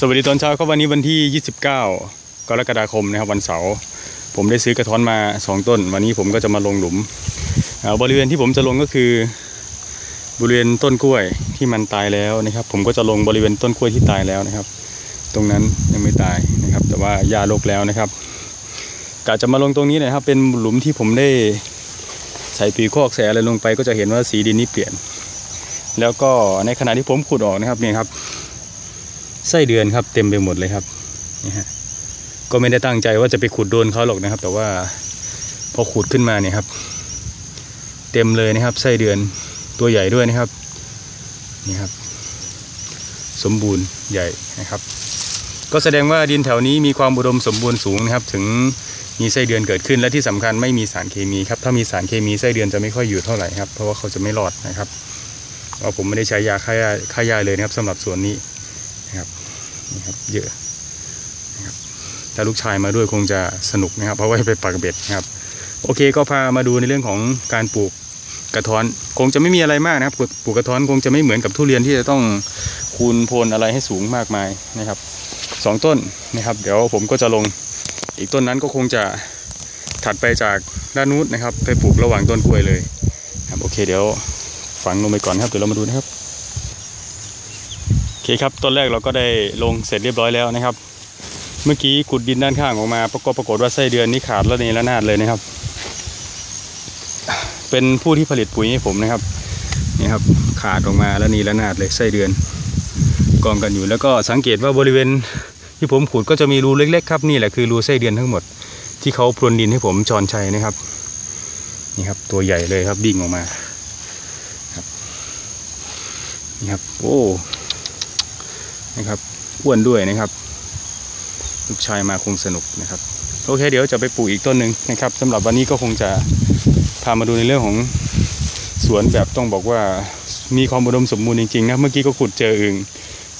สวัสดีตอนเช้าครับวันนี้วันที่ 29 กรกฎาคมนะครับวันเสาร์ผมได้ซื้อกระท้อนมา 2 ต้น วันนี้ผมก็จะมาลงหลุม บริเวณที่ผมจะลงก็คือบริเวณต้นกล้วยที่มันตายแล้วนะครับ ผมก็จะลงบริเวณต้นกล้วยที่ตายแล้วนะครับ ตรงนั้นยังไม่ตายนะครับ แต่ว่าหญ้าโรคแล้วนะครับกะจะมาลงตรงนี้นะครับ เป็นหลุมที่ผมได้ใส่ปุ๋ยคอกแสอะไรลงไป ก็จะเห็นว่าสีดินนี่เปลี่ยน แล้วก็ในขณะที่ผมขุดออกนะครับเนี่ยครับ ไส้เดือนครับเต็มไปหมดเลยครับนี่ฮะก็ไม่ได้ตั้งใจว่าจะไปขุดโดนเขาหรอกนะครับ แต่ว่าพอขุดขึ้นมาเนี่ยครับ เต็มเลยนะครับไส้เดือนตัวใหญ่ด้วยนะครับนี่ครับ สมบูรณ์ใหญ่นะครับ ก็แสดงว่าดินแถวนี้มีความอุดมสมบูรณ์สูงนะครับ ถึงมีไส้เดือนเกิดขึ้นและที่สำคัญไม่มีสารเคมีครับถ้ามีสารเคมีไส้เดือนจะไม่ค่อยอยู่เท่าไหร่ครับเพราะว่าเขาจะไม่รอดนะครับเพราะผมไม่ได้ใช้ยาฆ่าหญ้าฆ่าหญ้าเลยนะครับสำหรับสวนนี้ นะครับนี่ครับเยอะนะครับถ้าลูกชายมาด้วยคงจะสนุกนะครับเพราะว่าไปปักเบ็ดนะครับ โอเคก็พามาดูในเรื่องของการปลูกกระท้อนคงจะไม่มีอะไรมากนะครับปลูกกระท้อนคงจะไม่เหมือนกับทุเรียนที่จะต้องคูณโพนอะไรให้สูงมากมายนะครับสองต้นนะครับ เดี๋ยวผมก็จะลงอีกต้นนั้นก็คงจะถัดไปจากด้านนู้นนะครับ ไปปลูกระหว่างต้นกล้วยเลยครับโอเคเดี๋ยวฝังลงไปก่อนครับเดี๋ยวเรามาดูนะครับ เคครับต้นแรกเราก็ได้ลงเสร็จเรียบร้อยแล้วนะครับ เมื่อกี้ขุดดินด้านข้างออกมาปรากฏปรากฏว่าไส้เดือนนี่ขาดแล้วนี่ละนาดเลยนะครับ เป็นผู้ที่ผลิตปุ๋ยให้ผมนะครับนี่ครับขาดออกมาแล้วนี่ละนาดเลยไส้เดือน กองกันอยู่แล้วก็สังเกตว่าบริเวณที่ผมขุดก็จะมีรูเล็กๆครับนี่แหละคือรูไส้เดือนทั้งหมด ที่เขาพรวนดินให้ผมจอนชัยนะครับนี่ครับตัวใหญ่เลยครับดิ่งออกมาครับนี่ครับโอ้ นะครับอ้วนด้วยนะครับ ลูกชายมาคงสนุกนะครับ โอเค เดี๋ยวจะไปปลูกอีกต้นหนึ่งนะครับสำหรับวันนี้ก็คงจะพามาดูในเรื่องของสวนแบบต้องบอกว่ามีความอุดมสมบูรณ์จริงๆนะเมื่อกี้ก็ขุดเจออึ่ง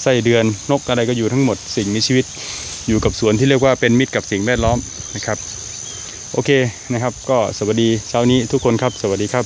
ไส้เดือนนกอะไรก็อยู่ทั้งหมดสิ่งมีชีวิตอยู่กับสวนที่เรียกว่าเป็นมิตรกับสิ่งแวดล้อมนะครับ โอเคนะครับ ก็สวัสดีเช้านี้ทุกคนครับ สวัสดีครับ